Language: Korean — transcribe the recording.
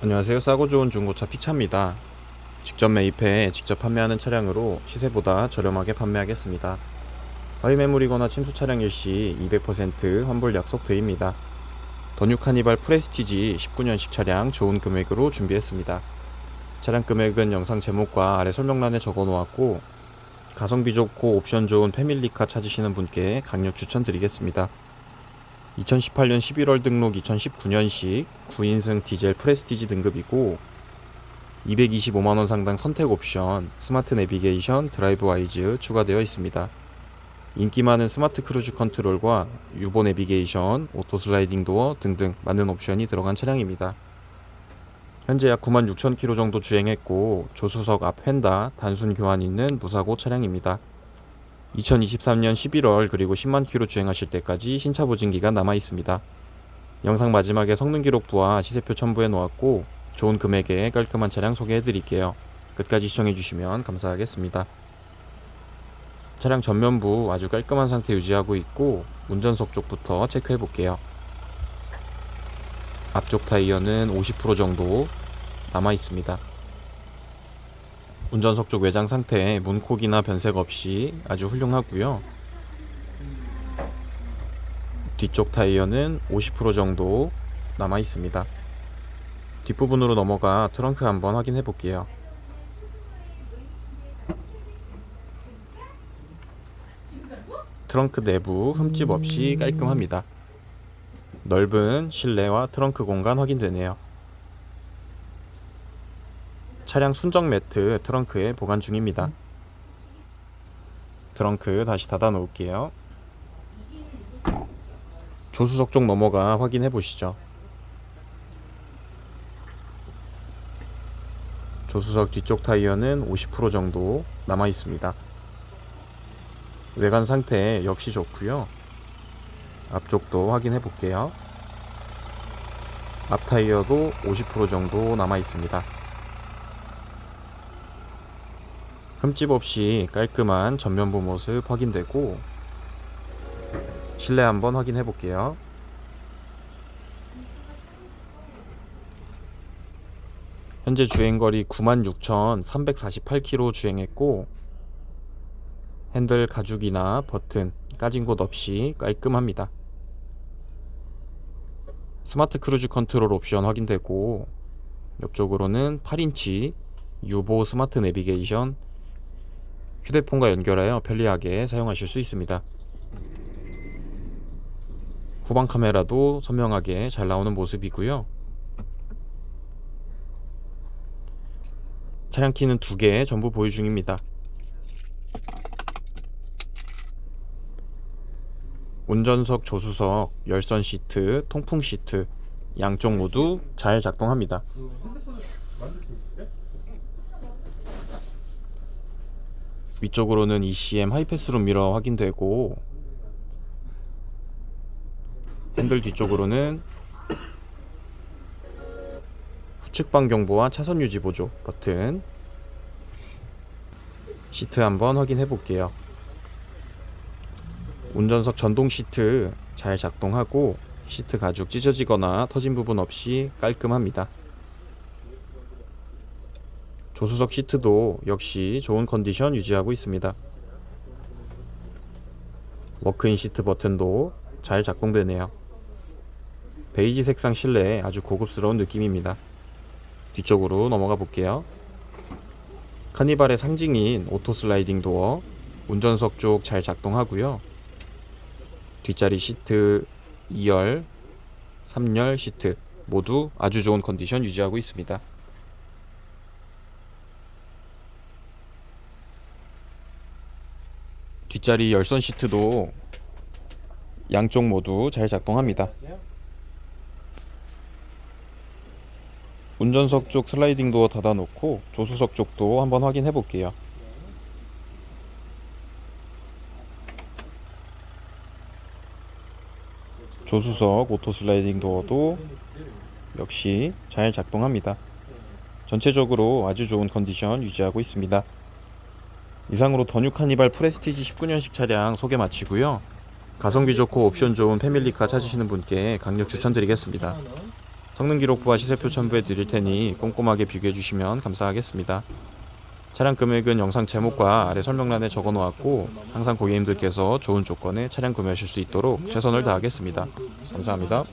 안녕하세요. 싸고 좋은 중고차 피차입니다. 직접 매입해 직접 판매하는 차량으로 시세보다 저렴하게 판매하겠습니다. 허위 매물이거나 침수 차량일 시 200% 환불 약속 드립니다. 더뉴 카니발 프레스티지 19년식 차량 좋은 금액으로 준비했습니다. 차량 금액은 영상 제목과 아래 설명란에 적어 놓았고 가성비 좋고 옵션 좋은 패밀리카 찾으시는 분께 강력 추천드리겠습니다. 2018년 11월 등록 2019년식 9인승 디젤 프레스티지 등급이고 225만원 상당 선택 옵션 스마트 내비게이션 드라이브 와이즈 추가되어 있습니다. 인기 많은 스마트 크루즈 컨트롤과 유보 내비게이션, 오토 슬라이딩 도어 등등 많은 옵션이 들어간 차량입니다. 현재 약 9만 6천 킬로 정도 주행했고 조수석 앞 휀다 단순 교환 있는 무사고 차량입니다. 2023년 11월 그리고 10만 킬로 주행하실 때까지 신차 보증 기간 남아 있습니다. 영상 마지막에 성능 기록부와 시세표 첨부해 놓았고 좋은 금액에 깔끔한 차량 소개해 드릴게요. 끝까지 시청해 주시면 감사하겠습니다. 차량 전면부 아주 깔끔한 상태 유지하고 있고 운전석 쪽부터 체크해 볼게요. 앞쪽 타이어는 50% 정도 남아 있습니다. 운전석 쪽 외장 상태 문콕이나 변색 없이 아주 훌륭하고요. 뒤쪽 타이어는 50% 정도 남아 있습니다. 뒷부분으로 넘어가 트렁크 한번 확인해 볼게요. 트렁크 내부 흠집 없이 깔끔합니다. 넓은 실내와 트렁크 공간 확인되네요. 차량 순정 매트 트렁크에 보관 중입니다. 트렁크 다시 닫아 놓을게요. 조수석 쪽 넘어가 확인해 보시죠. 조수석 뒤쪽 타이어는 50% 정도 남아 있습니다. 외관 상태 역시 좋고요. 앞쪽도 확인해 볼게요. 앞 타이어도 50% 정도 남아 있습니다. 흠집 없이 깔끔한 전면부 모습 확인되고 실내 한번 확인해 볼게요. 현재 주행거리 96,348km 주행했고 핸들 가죽이나 버튼 까진 곳 없이 깔끔합니다. 스마트 크루즈 컨트롤 옵션 확인되고 옆쪽으로는 8인치 유보 스마트 내비게이션 휴대폰과 연결하여 편리하게 사용하실 수 있습니다. 후방 카메라도 선명하게 잘 나오는 모습이고요. 차량 키는 두 개 전부 보유 중입니다. 운전석, 조수석, 열선 시트, 통풍 시트 양쪽 모두 잘 작동합니다. 위쪽으로는 ECM 하이패스룸 미러 확인되고 핸들 뒤쪽으로는 후측방 경보와 차선 유지 보조 버튼 시트 한번 확인해 볼게요. 운전석 전동 시트 잘 작동하고 시트 가죽 찢어지거나 터진 부분 없이 깔끔합니다. 조수석 시트도 역시 좋은 컨디션 유지하고 있습니다. 워크인 시트 버튼도 잘 작동되네요. 베이지 색상 실내에 아주 고급스러운 느낌입니다. 뒤쪽으로 넘어가 볼게요. 카니발의 상징인 오토 슬라이딩 도어 운전석 쪽 잘 작동하고요. 뒷자리 시트 2열, 3열 시트 모두 아주 좋은 컨디션 유지하고 있습니다. 뒷자리 열선 시트도 양쪽 모두 잘 작동합니다. 운전석 쪽 슬라이딩 도어 닫아놓고 조수석 쪽도 한번 확인해 볼게요. 조수석 오토 슬라이딩 도어도 역시 잘 작동합니다. 전체적으로 아주 좋은 컨디션 유지하고 있습니다. 이상으로 더뉴 카니발 프레스티지 19년식 차량 소개 마치고요. 가성비 좋고 옵션 좋은 패밀리카 찾으시는 분께 강력 추천드리겠습니다. 성능 기록부와 시세표 첨부해 드릴 테니 꼼꼼하게 비교해 주시면 감사하겠습니다. 차량 금액은 영상 제목과 아래 설명란에 적어 놓았고 항상 고객님들께서 좋은 조건에 차량 구매하실 수 있도록 최선을 다하겠습니다. 감사합니다.